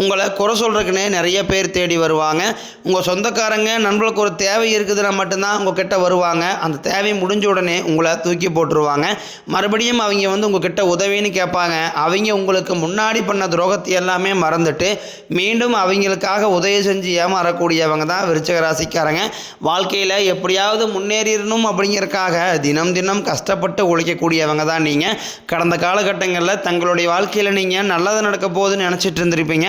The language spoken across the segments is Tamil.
உங்களை குறை சொல்கிறதுக்குன்னே நிறைய பேர் தேடி வருவாங்க. உங்கள் சொந்தக்காரங்க நண்பர்களுக்கு ஒரு தேவை இருக்குதுன்னா மட்டும்தான் உங்கள் கிட்ட வருவாங்க. அந்த தேவை முடிஞ்ச உடனே உங்களை தூக்கி போட்டுருவாங்க. மறுபடியும் அவங்க வந்து உங்ககிட்ட உதவின்னு கேட்பாங்க. அவங்க உங்களுக்கு முன்னாடி பண்ண துரோகத்தை எல்லாமே மறந்துட்டு மீண்டும் அவங்களுக்காக உதவி செஞ்சு ஏமாறக்கூடியவங்க தான் விருச்சக ராசிக்காரங்க. வாழ்க்கையில் எப்படியாவது முன்னேறிடணும் அப்படிங்கிறதுக்காக தினம் தினம் கஷ்டப்பட்டு உழைக்கக்கூடியவங்க தான் நீங்கள் கடந்த காலகட்டங்களில் தங்களுடைய வாழ்க்கையில் நீங்கள் நல்லது நடக்க போகுதுன்னு நினச்சிட்டு இருந்திருப்பீங்க.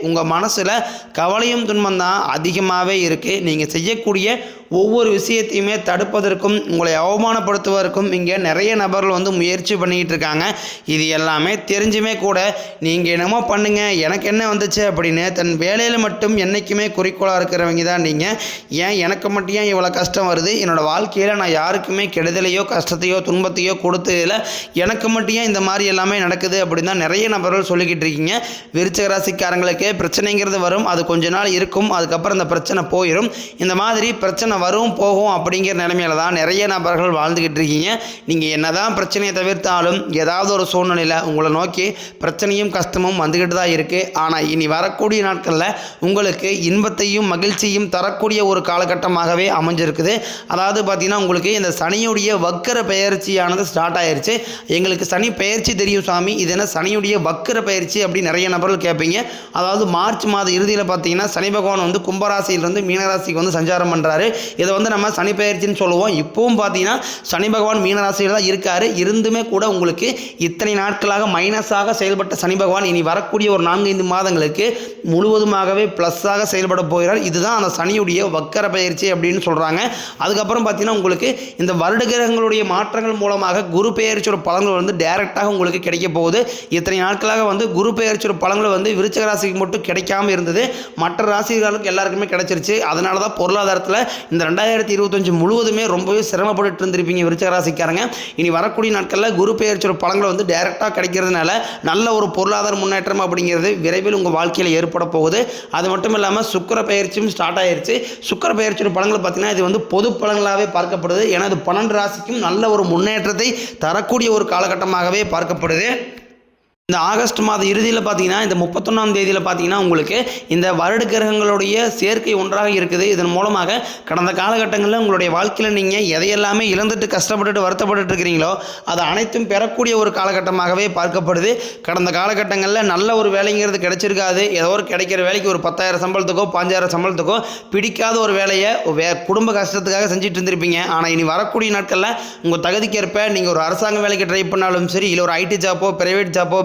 உங்கள் மனசில் கவலையும் துன்பம் தான் அதிகமாகவே இருக்குது நீங்கள் செய்யக்கூடிய ஒவ்வொரு விஷயத்தையுமே தடுப்பதற்கும் உங்களை அவமானப்படுத்துவதற்கும் இங்கே நிறைய நபர்கள் வந்து முயற்சி பண்ணிக்கிட்டு இருக்காங்க. இது எல்லாமே தெரிஞ்சுமே கூட நீங்கள் என்னமோ பண்ணுங்க எனக்கு என்ன வந்துச்சு அப்படின்னு தன் வேலையில் மட்டும் என்றைக்குமே குறிக்கோளாக இருக்கிறவங்க தான் நீங்கள் ஏன் எனக்கு மட்டும் ஏன் இவ்வளோ கஷ்டம் வருது? என்னோடய வாழ்க்கையில் நான் யாருக்குமே கெடுதலையோ கஷ்டத்தையோ துன்பத்தையோ கொடுத்ததில்ல. எனக்கு மட்டும் ஏன் இந்த மாதிரி எல்லாமே நடக்குது அப்படின்னு தான் நிறைய நபர்கள் சொல்லிக்கிட்டு இருக்கீங்க. விருச்சக ராசிக்காரங்களுக்கு பிரச்சனைங்கிறது வரும். அது கொஞ்ச நாள் இருக்கும். அதுக்கப்புறம் இந்த பிரச்சனை போயிடும் இந்த மாதிரி பிரச்சனை வரும் போகும் அப்படிங்கிற நிலைமையில தான் நிறைய நபர்கள் வாழ்ந்துக்கிட்டு இருக்கீங்க. நீங்கள் என்னதான் பிரச்சனையை தவிர்த்தாலும் ஏதாவது ஒரு சூழ்நிலையில் உங்களை நோக்கி பிரச்சனையும் கஷ்டமும் வந்துக்கிட்டு தான் இருக்குது ஆனால் இனி வரக்கூடிய நாட்களில் உங்களுக்கு இன்பத்தையும் மகிழ்ச்சியும் தரக்கூடிய ஒரு காலகட்டமாகவே அமைஞ்சிருக்குது. அதாவது பார்த்தீங்கன்னா உங்களுக்கு இந்த சனியுடைய வக்கர பெயர்ச்சியானது ஸ்டார்ட் ஆயிடுச்சு எங்களுக்கு சனி பயிற்சி தெரியும் சாமி. இது என்ன சனியுடைய வக்கர பயிற்சி அப்படின்னு நிறைய நபர்கள் கேட்பீங்க அதாவது மார்ச் மாத இறுதியில் பார்த்தீங்கன்னா சனி பகவான் வந்து கும்பராசியிலிருந்து மீனராசிக்கு வந்து சஞ்சாரம் பண்ணுறாரு இதை வந்து நம்ம சனி பயிற்சின்னு சொல்லுவோம். இப்போவும் பார்த்தீங்கன்னா சனி பகவான் மீனராசியில் தான் இருக்கார். இருந்துமே கூட உங்களுக்கு இத்தனை நாட்களாக மைனஸாக செயல்பட்ட சனி பகவான் இனி வரக்கூடிய ஒரு நான்கு ஐந்து மாதங்களுக்கு முழுவதுமாகவே ப்ளஸ்ஸாக செயல்பட போகிறார். இதுதான் அந்த சனியுடைய வக்கர பயிற்சி அப்படின்னு சொல்கிறாங்க அதுக்கப்புறம் பார்த்தீங்கன்னா உங்களுக்கு இந்த வருட கிரகங்களுடைய மாற்றங்கள் மூலமாக குரு பெயர்ச்சியோட பலன்கள் வந்து டைரெக்டாக உங்களுக்கு கிடைக்க போகுது. இத்தனை நாட்களாக வந்து குரு பெயர்ச்சியோட பலன்கள் வந்து விருச்சக ராசிக்கு மட்டும் கிடைக்காம இருந்தது. மற்ற ராசிகளுக்கு எல்லாருக்குமே கிடைச்சிருச்சு. அதனால தான் பொருளாதாரத்தில் இந்த ரெண்டாயிரத்தி இருபத்தஞ்சு முழுவதுமே ரொம்பவே சிரமப்பட்டு இருந்திருப்பீங்க விருச்சக ராசிக்காரங்க இனி வரக்கூடிய நாட்களில் குரு பெயர்ச்சியோட பழங்களை வந்து டைரெக்டாக கிடைக்கிறதுனால நல்ல ஒரு பொருளாதார முன்னேற்றம் அப்படிங்கிறது விரைவில் உங்கள் வாழ்க்கையில் ஏற்பட போகுது. அது மட்டும் இல்லாமல் சுக்கர பயிற்சியும் ஸ்டார்ட் ஆயிடுச்சு சுக்கர பயிற்சியோட பலன்கள் பார்த்தீங்கன்னா இது வந்து பொது பழங்களாகவே பார்க்கப்படுது. ஏன்னா இது பன்னெண்டு ராசிக்கும் நல்ல ஒரு முன்னேற்றத்தை தரக்கூடிய ஒரு காலகட்டமாகவே பார்க்கப்படுது. இந்த ஆகஸ்ட் மாத இறுதியில் பார்த்தீங்கன்னா இந்த முப்பத்தொன்னாம் தேதியில் பார்த்தீங்கன்னா உங்களுக்கு இந்த வருட கிரகங்களுடைய சேர்க்கை ஒன்றாக இருக்குது. இதன் மூலமாக கடந்த காலகட்டங்களில் உங்களுடைய வாழ்க்கையில் நீங்கள் எதையெல்லாமே இழந்துட்டு கஷ்டப்பட்டுட்டு வருத்தப்பட்டுட்டு இருக்கிறீங்களோ அது அனைத்தும் பெறக்கூடிய ஒரு காலகட்டமாகவே பார்க்கப்படுது. கடந்த காலகட்டங்களில் நல்ல ஒரு வேலைங்கிறது கிடைச்சிருக்காது. ஏதோ ஒரு கிடைக்கிற வேலைக்கு ஒரு பத்தாயிரம் சம்பளத்துக்கோ பாஞ்சாயிரம் சம்பளத்துக்கோ பிடிக்காத ஒரு வேலையை வே குடும்ப கஷ்டத்துக்காக செஞ்சுட்டு இருந்திருப்பீங்க. ஆனால் இனி வரக்கூடிய நாட்களில் உங்கள் தகுதிக்கேற்ப நீங்கள் ஒரு அரசாங்க வேலைக்கு ட்ரை பண்ணாலும் சரி இல்லை ஒரு ஐடி ஜாப்போ பிரைவேட் ஜாப்போ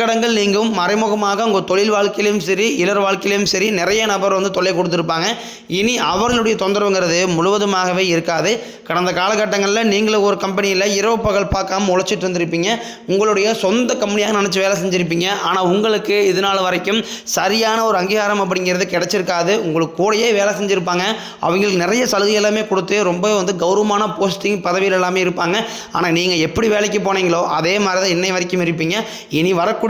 சங்கடங்கள் நீங்கும். மறைமுகமாக உங்கள் தொழில் வாழ்க்கையிலும் சரி இளர் வாழ்க்கையிலும் சரி நிறைய நபர் வந்து தொல்லை கொடுத்துருப்பாங்க. இனி அவர்களுடைய தொந்தரவுங்கிறது முழுவதுமாகவே இருக்காது. கடந்த காலகட்டங்களில் நீங்களும் ஒரு கம்பெனியில் இரவு பகல் பார்க்காம உழைச்சிட்டு இருந்திருப்பீங்க. உங்களுடைய சொந்த கம்பெனியாக நினச்சி வேலை செஞ்சுருப்பீங்க. ஆனால் உங்களுக்கு இது நாள் வரைக்கும் சரியான ஒரு அங்கீகாரம் அப்படிங்கிறது கிடச்சிருக்காது. உங்களுக்கு கூடயே வேலை செஞ்சுருப்பாங்க. அவங்களுக்கு நிறைய சலுகை எல்லாமே கொடுத்து ரொம்ப வந்து கௌரவமான போஸ்டிங் பதவியில் எல்லாமே இருப்பாங்க. ஆனால் நீங்கள் எப்படி வேலைக்கு போனீங்களோ அதே மாதிரி தான் இன்னை வரைக்கும் இருப்பீங்க. இனி வரக்கூடிய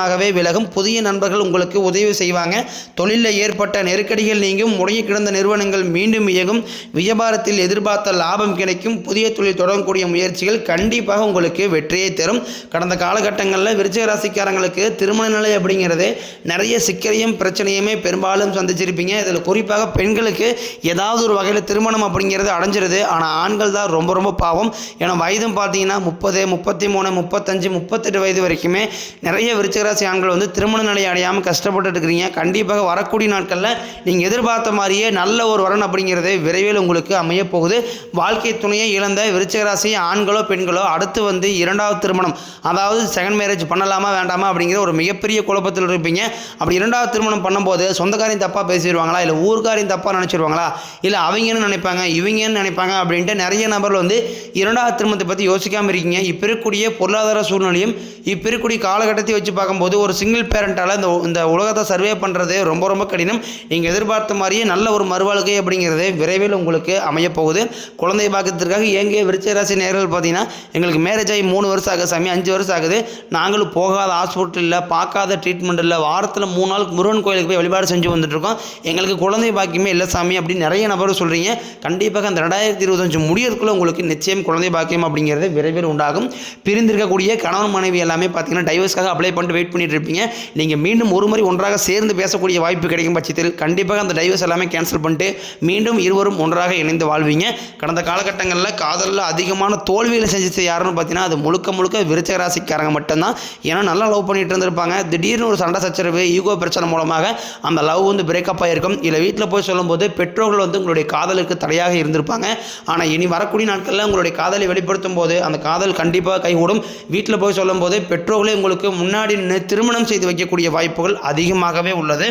நிச்சயமாகவே விலகும். புதிய நண்பர்கள் உங்களுக்கு உதவி செய்வாங்க. தொழிலில் ஏற்பட்ட நெருக்கடிகள் நீங்கும். முடங்கி கிடந்த நிறுவனங்கள் மீண்டும் இயங்கும். வியாபாரத்தில் எதிர்பார்த்த லாபம் கிடைக்கும். புதிய தொழில் தொடங்கக்கூடிய முயற்சிகள் கண்டிப்பாக உங்களுக்கு வெற்றியை தரும். கடந்த காலகட்டங்களில் விருச்சிக ராசிக்காரங்களுக்கு திருமண நிலை அப்படிங்கிறது நிறைய சிக்கலையும் பிரச்சனையுமே பெரும்பாலும் சந்திச்சிருப்பீங்க. இதில் குறிப்பாக பெண்களுக்கு ஏதாவது ஒரு வகையில் திருமணம் அப்படிங்கிறது அடைஞ்சிருது. ஆனால் ஆண்கள் தான் ரொம்ப ரொம்ப பாவம். ஏன்னா வயதும் பார்த்தீங்கன்னா முப்பது முப்பத்தி மூணு முப்பத்தஞ்சு முப்பத்தெட்டு வயது வரைக்குமே நிறைய விருச்சிக ராசி ஆண்கள் வந்து திருமண நிலை அடையாமல் கஷ்டப்பட்டு இருக்கிறீங்க. கண்டிப்பாக வரக்கூடிய நாட்களில் நீங்கள் எதிர்பார்த்த மாதிரியே நல்ல ஒரு வரன் அப்படிங்கிறது விரைவில் உங்களுக்கு அமைய போகுது. வாழ்க்கை துணையை இழந்த விருச்சகராசி ஆண்களோ பெண்களோ அடுத்து வந்து இரண்டாவது திருமணம் அதாவது செகண்ட் மேரேஜ் பண்ணலாமா வேண்டாமா அப்படிங்கிற ஒரு மிகப்பெரிய குழப்பத்தில் இருப்பீங்க. அப்படி இரண்டாவது திருமணம் பண்ணும்போது சொந்தக்காரையும் தப்பாக பேசிடுவாங்களா? இல்லை ஊர்க்காரையும் தப்பாக நினச்சிருவாங்களா இல்லை அவங்கன்னு நினைப்பாங்க இவங்கன்னு நினைப்பாங்க அப்படின்ட்டு நிறைய நபர்கள் வந்து இரண்டாவது திருமணத்தை பற்றி யோசிக்காமல் இருக்கீங்க. இப்போ இருக்கக்கூடிய பொருளாதார சூழ்நிலையும் இப்போ இருக்கக்கூடிய காலகட்டத்தை வச்சு பார்க்கும்போது ஒரு சிங்கிள் பேரண்டால் இந்த இந்த உலகத்தை சர்வே பண்ணுறது ரொம்ப ரொம்ப கடினம். நீங்கள் எதிர்பார்த்த மாதிரியே நல்ல ஒரு மறுவாழ்க்கை அப்படிங்கிறது விரைவில் உங்களுக்கு அமையப்போகுது குழந்தை பாக்கியத்திற்காக ஏங்கே விருச்சராசி நேர்கள் பார்த்தீங்கன்னா எங்களுக்கு மேரேஜ் ஆகி மூணு வருஷம் ஆகுது சாமி அஞ்சு வருஷம் ஆகுது. நாங்களும் போகாத ஹாஸ்பிட்டல் இல்லை பார்க்காத ட்ரீட்மெண்ட் இல்லை வாரத்தில் மூணு நாள் முருகன் கோயிலுக்கு போய் வழிபாடு செஞ்சு வந்துட்டுருக்கோம் எங்களுக்கு குழந்தை பாக்கியமே இல்லை சாமி அப்படின்னு நிறைய நபர் சொல்கிறீங்க கண்டிப்பாக அந்த ரெண்டாயிரத்தி இருபத்தஞ்சு முடியறதுக்குள்ளே உங்களுக்கு நிச்சயம் குழந்தை பாக்கியம் அப்படிங்கிறது விரைவில் உண்டாகும். பிரிந்திருக்கக்கூடிய கணவன் மனைவி எல்லாமே பார்த்தீங்கன்னா டைவர்ஸ்க்காக அப்ளை பண்ணிட்டு வெயிட் பண்ணிட்டு இருப்பீங்க. நீங்கள் மீண்டும் ஒரு முறை ஒன்றாக சேர்ந்து பேசக்கூடிய வாய்ப்பு கிடைக்கும் பட்சத்தில் கண்டிப்பாக அந்த டைவர்ஸ் எல்லாமே கேன்சல் பண்ணிட்டு மீண்டும் இருவரும் ஒன்றாக இணைந்து வாழ்வீங்க. கடந்த காலகட்டங்களில் காதலில் அதிகமான தோல்விகளை செஞ்சது யாருன்னு பார்த்தீங்கன்னா அது முழுக்க முழுக்க விருச்சக ராசிக்காரங்க மட்டும்தான். ஏன்னா நல்லா லவ் பண்ணிட்டு இருந்திருப்பாங்க. திடீர்னு ஒரு சண்டை சச்சரவு ஈகோ பிரச்சனை மூலமாக அந்த லவ் வந்து பிரேக்கப் ஆகிருக்கும் இல்லை வீட்டில் போய் சொல்லும்போது பெற்றோர்கள் வந்து உங்களுடைய காதலுக்கு தடையாக இருந்திருப்பாங்க. ஆனால் இனி வரக்கூடிய நாட்களில் உங்களுடைய காதலை வெளிப்படுத்தும் போது அந்த காதல் கண்டிப்பாக கைகூடும். வீட்டில் போய் சொல்லும்போது பெற்றோர்களே உங்களுக்கு முன்னாடி நின்று திருமணம் செய்து வைக்கக்கூடிய வாய்ப்புகள் அதிகமாகவே உள்ளது.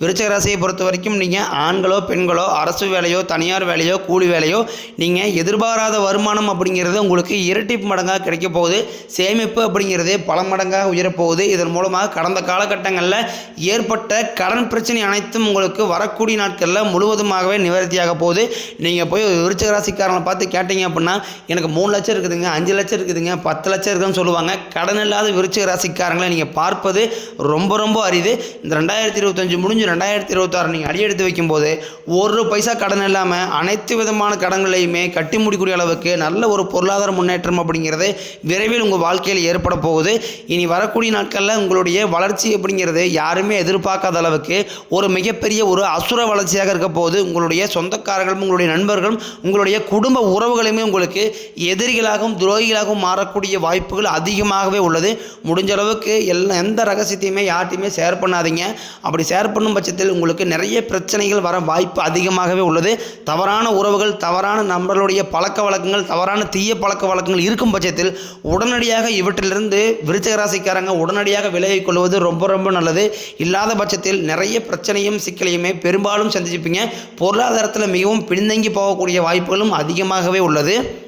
விருச்சக ராசியை பொறுத்த வரைக்கும் நீங்கள் ஆண்களோ பெண்களோ அரசு வேலையோ தனியார் வேலையோ கூலி வேலையோ நீங்கள் எதிர்பாராத வருமானம் அப்படிங்கிறது உங்களுக்கு இரட்டிப்பு மடங்காக கிடைக்க போகுது. சேமிப்பு அப்படிங்கிறது பல மடங்காக உயரப்போகுது இதன் மூலமாக கடந்த காலகட்டங்களில் ஏற்பட்ட கடன் பிரச்சனை அனைத்தும் உங்களுக்கு வரக்கூடிய நாட்களில் முழுவதுமாகவே நிவர்த்தியாக போகுது. நீங்கள் போய் விருச்சக ராசிக்காரங்களை பார்த்து கேட்டீங்க அப்படின்னா எனக்கு மூணு லட்சம் இருக்குதுங்க அஞ்சு லட்சம் இருக்குதுங்க பத்து லட்சம் இருக்குதுன்னு சொல்லுவாங்க. கடன் இல்லாத விருச்சக ராசிக்காரங்களை நீங்கள் பார்ப்பது ரொம்ப ரொம்ப அரிது. இந்த ரெண்டாயிரத்தி இருபத்தஞ்சு முடிஞ்சு ரெண்டாயிரத்தி இருபத்தாறு நீங்கள் அடி எடுத்து வைக்கும்போது ஒரு பைசா கடன் இல்லாமல் அனைத்து விதமான கடன்களையுமே கட்டி முடிக்கூடிய அளவுக்கு நல்ல ஒரு பொருளாதார முன்னேற்றம் அப்படிங்கிறது விரைவில் உங்கள் வாழ்க்கையில் ஏற்பட போகுது. இனி வரக்கூடிய நாட்களில் உங்களுடைய வளர்ச்சி அப்படிங்கிறது யாருமே எதிர்பார்க்காத அளவுக்கு ஒரு மிகப்பெரிய ஒரு அசுர வளர்ச்சியாக இருக்க போது உங்களுடைய சொந்தக்காரர்களும் உங்களுடைய நண்பர்களும் உங்களுடைய குடும்ப உறவுகளுமே உங்களுக்கு எதிரிகளாகவும் துரோகிகளாகவும் மாறக்கூடிய வாய்ப்புகள் அதிகமாகவே உள்ளது. முடிஞ்ச அளவுக்கு எல்லா எந்த ரகசியத்தையுமே யார்ட்டையுமே ஷேர் பண்ணாதீங்க. அப்படி ஷேர் பண்ணும் பட்சத்தில் உங்களுக்கு நிறைய பிரச்சனைகள் வர வாய்ப்பு அதிகமாகவே உள்ளது. தவறான உறவுகள் தவறான நம்மளுடைய பழக்க வழக்கங்கள் தவறான தீய பழக்க வழக்கங்கள் இருக்கும் பட்சத்தில் உடனடியாக இவற்றிலிருந்து விருச்சகராசிக்காரங்க உடனடியாக விலகிக் கொள்வது ரொம்ப ரொம்ப நல்லது. இல்லாத பட்சத்தில் நிறைய பிரச்சனையும் சிக்கலையுமே பெரும்பாலும் சந்திச்சுப்பீங்க. பொருளாதாரத்தில் மிகவும் பின்தங்கி போகக்கூடிய வாய்ப்புகளும் அதிகமாகவே உள்ளது.